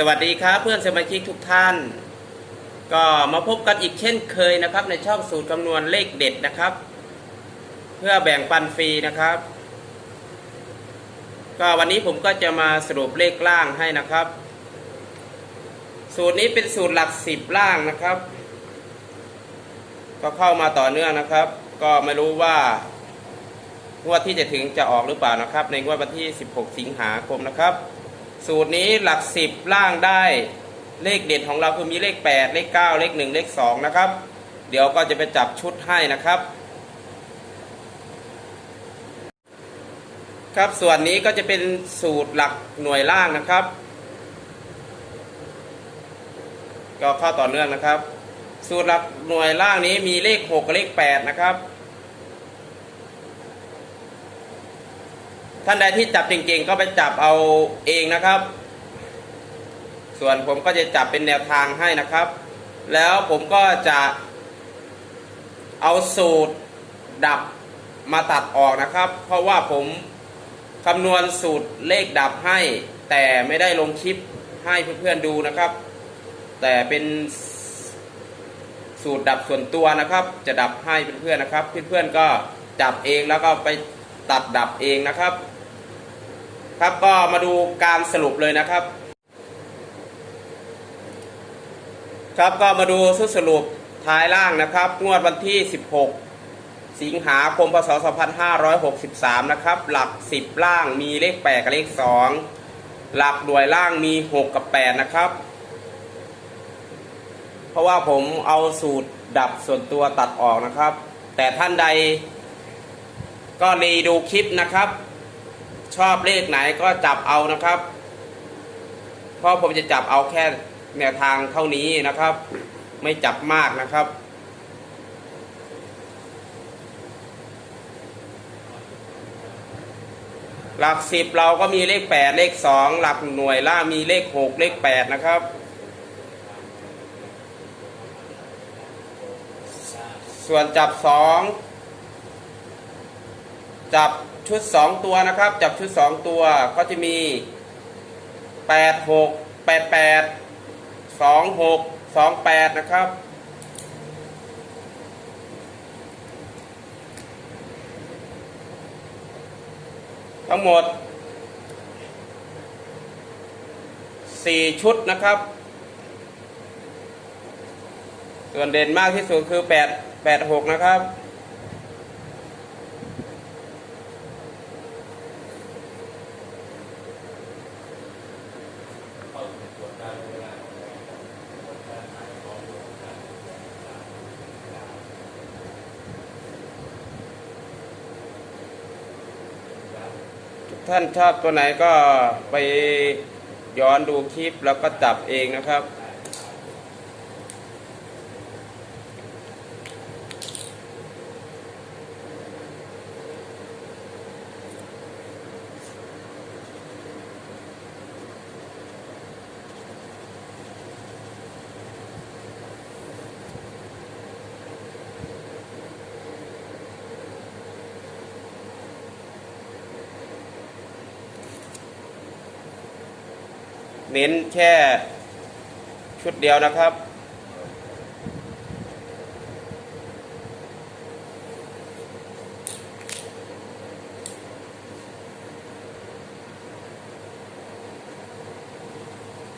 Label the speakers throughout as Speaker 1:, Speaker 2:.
Speaker 1: สวัสดีครับเพื่อนสมาชิกทุกท่าน ก็มาพบกันอีกเช่นเคยนะครับ ในช่องสูตรคำนวณเลขเด็ดนะครับ เพื่อแบ่งปันฟรีนะครับ ก็วันนี้ผมก็จะมาสรุปเลขล่างให้นะครับ สูตรนี้เป็นสูตรหลักสิบล่างนะครับ ก็เข้ามาต่อเนื่องนะครับ ก็ไม่รู้ว่างวดที่จะถึงจะออกหรือเปล่านะครับ ในงวดวันที่ 16 สิงหาคมนะครับ สูตรนี้หลักสิบล่างได้เลขเด็ดของเราคือมีเลข 8 เลข 9 เลข 1 เลข 2 นะครับ เดี๋ยวก็จะไปจับชุดให้นะครับ ครับส่วนนี้ก็จะเป็นสูตรหลักหน่วยล่างนะครับ ก็เข้าต่อเนื่องนะครับ สูตรหลักหน่วยล่างนี้มีเลข 6 กับเลข 8 นะครับ ท่านใดที่จับเก่งๆก็ไปจับเอาเองนะครับ ส่วนผมก็จะจับเป็นแนวทางให้นะครับ แล้วผมก็จะเอาสูตรดับมาตัดออกนะครับ เพราะว่าผมคำนวณสูตรเลขดับให้ แต่ไม่ได้ลงคลิปให้เพื่อนๆดูนะครับ แต่เป็นสูตรดับส่วนตัวนะครับ จะดับให้เพื่อนๆนะครับ เพื่อนๆก็จับเองแล้วก็ไปตัดดับเองนะครับ ครับก็มาดูการสรุปเลยนะครับ ครับก็มาดูสุดสรุปท้ายล่างนะครับ งวดวันที่ 16 สิงหาคมพศ 2563 นะครับ หลัก 10 ล่างมีเลข 8 กับเลข 2 หลักหน่วยล่างมี 6 กับ 8 นะครับ เพราะว่าผมเอาสูตรดับส่วนตัวตัดออกนะครับ แต่ท่านใดก็รีดูคลิปนะครับ ชอบเลขไหนก็จับเอานะครับเพราะผมจะจับเอาแค่แนวทางเท่านี้นะครับ ไม่จับมากนะครับ หลักสิบเราก็มีเลขแปดเลขสองหลักหน่วยล่ามีเลขหกเลขแปดนะครับส่วนจับสอง จับชุดสองตัวนะครับ จับชุดสองตัวก็จะมีแปดหกแปดแปดสองหกสองแปดนะครับ ทั้งหมดสี่ชุดนะครับ ส่วนเด่นมากที่สุดคือแปดแปดหกนะครับ ท่านชอบตัวไหนก็ไปย้อนดูคลิปแล้วก็จับเองนะครับ เน้นแค่ชุดเดียวนะครับ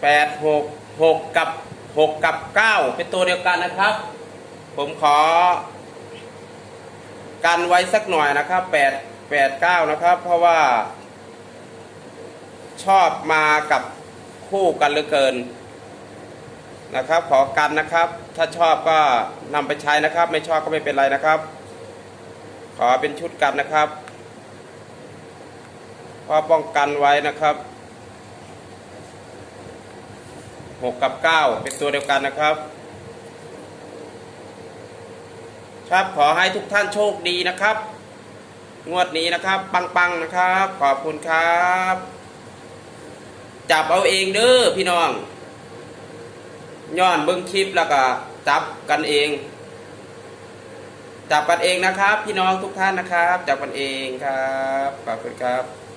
Speaker 1: แปดหกหกกับหกกับเก้าเป็นตัวเดียวกันนะครับ ผมขอ กันไว้สักหน่อยนะครับแปดแปดเก้านะครับ เพราะว่า ชอบมากับ คู่กันเหลือเกินนะครับ ขอกันนะครับ ถ้าชอบก็นำไปใช้นะครับ ไม่ชอบก็ไม่เป็นไรนะครับ ขอเป็นชุดกันนะครับเพราะป้องกันไว้นะครับหกกับเก้าเป็นตัวเดียวกันนะครับ ครับขอให้ทุกท่านโชคดีนะครับ งวดนี้นะครับ ปังๆนะครับ ขอบคุณครับ จับเอาเองเด้อพี่น้องย้อนเบิ้งคลิปแล้วก็จับกันเอง จับกันเองนะครับ พี่น้องทุกท่านนะครับ จับกันเองครับขอบคุณครับ